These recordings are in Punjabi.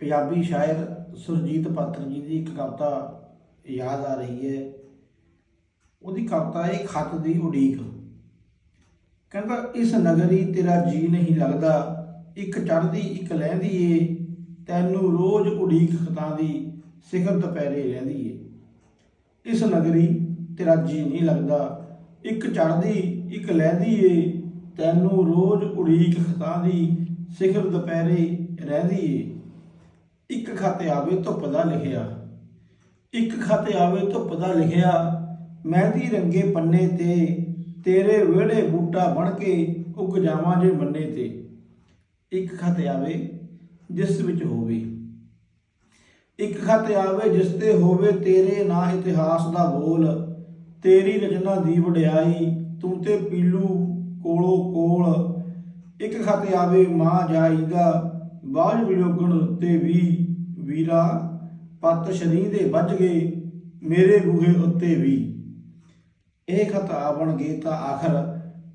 ਪੰਜਾਬੀ ਸ਼ਾਇਰ ਸੁਰਜੀਤ ਪਾਤਰ ਜੀ ਦੀ ਇੱਕ ਕਵਿਤਾ ਯਾਦ ਆ ਰਹੀ ਹੈ। ਉਹਦੀ ਕਵਿਤਾ ਹੈ, ਖਤ ਦੀ ਉਡੀਕ। ਕਹਿੰਦਾ, ਇਸ ਨਗਰੀ ਤੇਰਾ ਜੀ ਨਹੀਂ ਲੱਗਦਾ। ਇੱਕ ਚੜ੍ਹਦੀ, ਇੱਕ ਲਹਿੰਦੀ ਏ। ਤੈਨੂੰ ਰੋਜ਼ ਉਡੀਕ ਖਤਾਂ ਦੀ ਸਿਖਰ ਦੁਪਹਿਰੇ ਰਹਿੰਦੀ ਏ। ਇਸ ਨਗਰੀ ਤੇਰਾ ਜੀ ਨਹੀਂ ਲੱਗਦਾ। ਇੱਕ ਚੜ੍ਹਦੀ, ਇੱਕ ਲਹਿੰਦੀ ਏ। ਤੈਨੂੰ ਰੋਜ਼ ਉਡੀਕ ਖਤਾਂ ਦੀ ਸਿਖਰ ਦੁਪਹਿਰੇ ਰਹਿੰਦੀ ਏ। ਇੱਕ ਖਤ ਆਵੇ ਧੁੱਪ ਦਾ ਲਿਖਿਆ। ਇੱਕ ਖਤ ਆਵੇ ਧੁੱਪ ਦਾ ਲਿਖਿਆ। ਮਹਿੰਦੀ ਰੰਗੇ ਪੰਨੇ ਤੇ, ਤੇਰੇ ਵਿਹੜੇ ਬੂਟਾ ਬਣ ਕੇ ਉੱਗ ਜਾਵਾਂ ਜੇ ਮੰਨੇ ਤੇ। ਇੱਕ ਖਤ ਆਵੇ ਜਿਸ ਵਿੱਚ ਹੋਵੇ। ਇੱਕ ਖਤ ਆਵੇ ਜਿਸ ਤੇ ਹੋਵੇ ਤੇਰੇ ਨਾਂ ਇਤਿਹਾਸ ਦਾ ਬੋਲ। ਤੇਰੀ ਰਚਨਾ ਦੀ ਵਡਿਆਈ ਤੂੰ ਤੇ ਪੀਲੂ ਕੋਲੋਂ ਕੋਲ। ਇੱਕ ਖਤ ਆਵੇ ਮਾਂ ਜਾਈਦਾ ਬਾਝ ਵਿਜੋਗਣ ਤੇ ਵੀ ਵੀਰਾ ਪੱਤ ਸ਼ਨੀ ਦੇ ਵੱਜ ਗਏ, ਮੇਰੇ ਬੂਹੇ ਉੱਤੇ ਵੀ। ਇਹ ਖਤ ਆਵਣਗੇ ਤਾਂ ਆਖਰ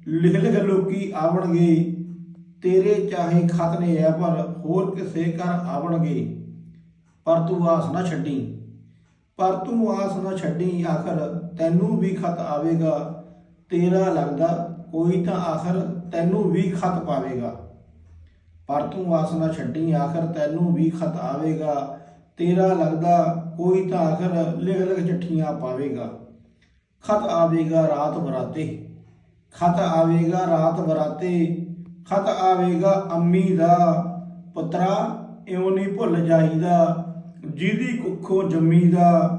ਲਿਖ ਲਿਖ ਲੋਕੀ ਆਵਣਗੇ ਤੇਰੇ ਚਾਹੇ ਖਤ ਨੇ ਐ ਪਰ ਹੋਰ ਕਿਸੇ ਕਰ ਆਵਣਗੇ ਪਰ ਤੂੰ ਆਸ ਨਾ ਛੱਡੀ, ਪਰ ਤੂੰ ਆਸ ਨਾ ਛੱਡੀ ਆਖਰ, ਤੈਨੂੰ ਵੀ ਖਤ ਆਵੇਗਾ, ਤੇਰਾ ਲੱਗਦਾ ਕੋਈ ਤਾਂ ਆਖਰ ਤੈਨੂੰ ਵੀ ਖਤ ਪਾਵੇਗਾ। ਪਰ ਤੂੰ ਆਸ ਨਾ ਛੱਡੀ, ਆਖਰ ਤੈਨੂੰ ਵੀ ਖਤ ਆਵੇਗਾ। ਤੇਰਾ ਲੱਗਦਾ ਕੋਈ ਤਾਂ ਆਖਰ ਲਿਖ ਲਿਖ ਚਿੱਠੀਆਂ ਪਾਵੇਗਾ। ਖਤ ਆਵੇਗਾ ਰਾਤ ਬਰਾਤੇ, ਖਤ ਆਵੇਗਾ ਰਾਤ ਬਰਾਤੇ, ਖਤ ਆਵੇਗਾ ਅੰਮੀ ਦਾ ਪੁੱਤਰਾ, ਇਉਂ ਨਹੀਂ ਭੁੱਲ ਜਾਈਦਾ ਜਿਹਦੀ ਕੁੱਖੋਂ ਜੰਮੀ ਦਾ।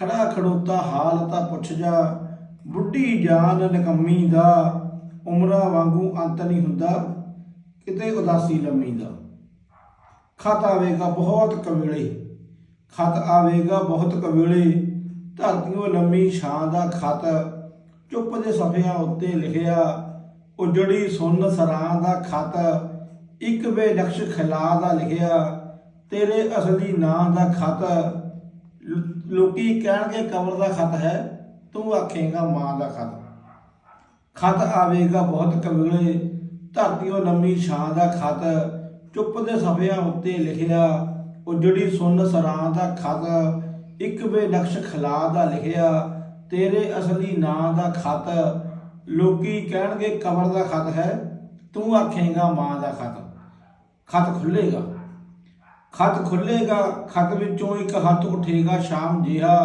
ਖੜਾ ਖੜੋਤਾ ਹਾਲ ਤਾਂ ਪੁੱਛ ਜਾ, ਬੁੱਢੀ ਜਾਨ ਨਕੰਮੀ ਦਾ। ਉਮਰਾਂ ਵਾਂਗੂ ਅੰਤ ਨਹੀਂ ਹੁੰਦਾ। ਕਿਤੇ ਉਦਾਸੀ ਲੰਮੀ ਦਾ। ਖਤ ਆਵੇਗਾ ਬਹੁਤ ਕਵੇਲੇ। ਖਤ ਆਵੇਗਾ ਬਹੁਤ ਕਵੇਲੇ। ਧਰਤੀਓ ਲੰਮੀ ਛਾਂ ਦਾ ਖਤ। ਚੁੱਪ ਦੇ ਸਫਿਆਂ ਉੱਤੇ ਲਿਖਿਆ। ਉਜੜੀ ਸੁੰਨ ਸਰਾਂ ਦਾ ਖਤ। ਇੱਕ ਬੇਨਕਸ਼ ਖਿਲਾ ਦਾ ਲਿਖਿਆ। ਤੇਰੇ ਅਸਲੀ ਨਾਂ ਦਾ ਖਤ। ਲੋਕੀ ਕਹਿਣਗੇ ਕਬਰ ਦਾ ਖਤ ਹੈ। ਤੂੰ ਆਖੇਗਾ ਮਾਂ ਦਾ ਖਤ। ਖਤ ਆਵੇਗਾ ਬਹੁਤ ਕਵੇਲੇ। ਧਰਤੀਓ ਲੰਮੀ ਛਾਂ ਦਾ ਖਤ ਚੁੱਪ ਦੇ ਸਫਿਆਂ ਉੱਤੇ ਲਿਖਿਆ। ਉਜੜੀ ਸੁੰਨ ਸਰਾਂ ਦਾ ਖਤ ਇੱਕ ਬੇਨਕਸ਼ ਖਲਾ ਦਾ ਲਿਖਿਆ। ਤੇਰੇ ਅਸਲੀ ਨਾਂ ਦਾ ਖਤ, ਲੋਕੀ ਕਹਿਣਗੇ ਕਬਰ ਦਾ ਖਤ ਹੈ, ਤੂੰ ਆਖੇਗਾ ਮਾਂ ਦਾ ਖਤ। ਖਤ ਖੁੱਲੇਗਾ ਖਤ ਖੁੱਲੇਗਾ ਖਤ ਵਿੱਚੋਂ ਇੱਕ ਹੱਥ ਉੱਠੇਗਾ ਸ਼ਾਮ ਜਿਹਾ।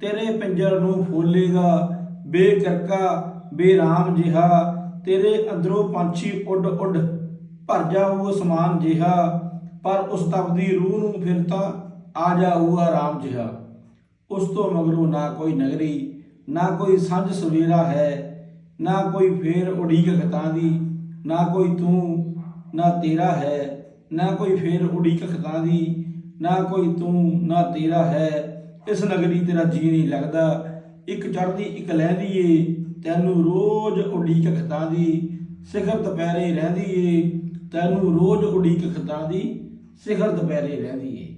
ਤੇਰੇ ਪਿੰਜਰ ਨੂੰ ਫੋਲੇਗਾ, ਬੇਕਰਕਾ, ਬੇਰਾਮ ਜਿਹਾ। ਤੇਰੇ ਅੰਦਰੋਂ ਪੰਛੀ ਉੱਡ ਉੱਡ ਭਰ ਜਾਊ ਸਮਾਨ ਜਿਹਾ, ਪਰ ਉਸ ਤਪ ਰੂਹ ਨੂੰ ਫਿਰ ਤਾਂ ਆ ਜਾਊ ਆਰਾਮ ਜਿਹਾ। ਉਸ ਤੋਂ ਮਗਰੋਂ ਨਾ ਕੋਈ ਨਗਰੀ, ਨਾ ਕੋਈ ਸਾਂਝ ਸਵੇਰਾ ਹੈ, ਨਾ ਕੋਈ ਫੇਰ ਉਡੀਕ ਖਤਾਂ ਦੀ, ਨਾ ਕੋਈ ਤੂੰ, ਨਾ ਤੇਰਾ ਹੈ, ਨਾ ਕੋਈ ਫੇਰ ਉਡੀਕ ਖਤਾਂ ਦੀ, ਨਾ ਕੋਈ ਤੂੰ, ਨਾ ਤੇਰਾ ਹੈ। ਇਸ ਨਗਰੀ ਤੇਰਾ ਜੀ ਨਹੀਂ ਲੱਗਦਾ। ਇੱਕ ਚੜ੍ਹਦੀ, ਇੱਕ ਲਹਿੰਦੀ ਏ ਤੈਨੂੰ ਰੋਜ਼ ਉਡੀਕ ਖਤਾਂ ਦੀ ਸਿਖਰ ਦੁਪਹਿਰੇ ਰਹਿੰਦੀ ਏ। ਤੈਨੂੰ ਰੋਜ਼ ਉਡੀਕ ਖਤਾਂ ਦੀ ਸਿਖਰ ਦੁਪਹਿਰੇ ਰਹਿੰਦੀ ਏ।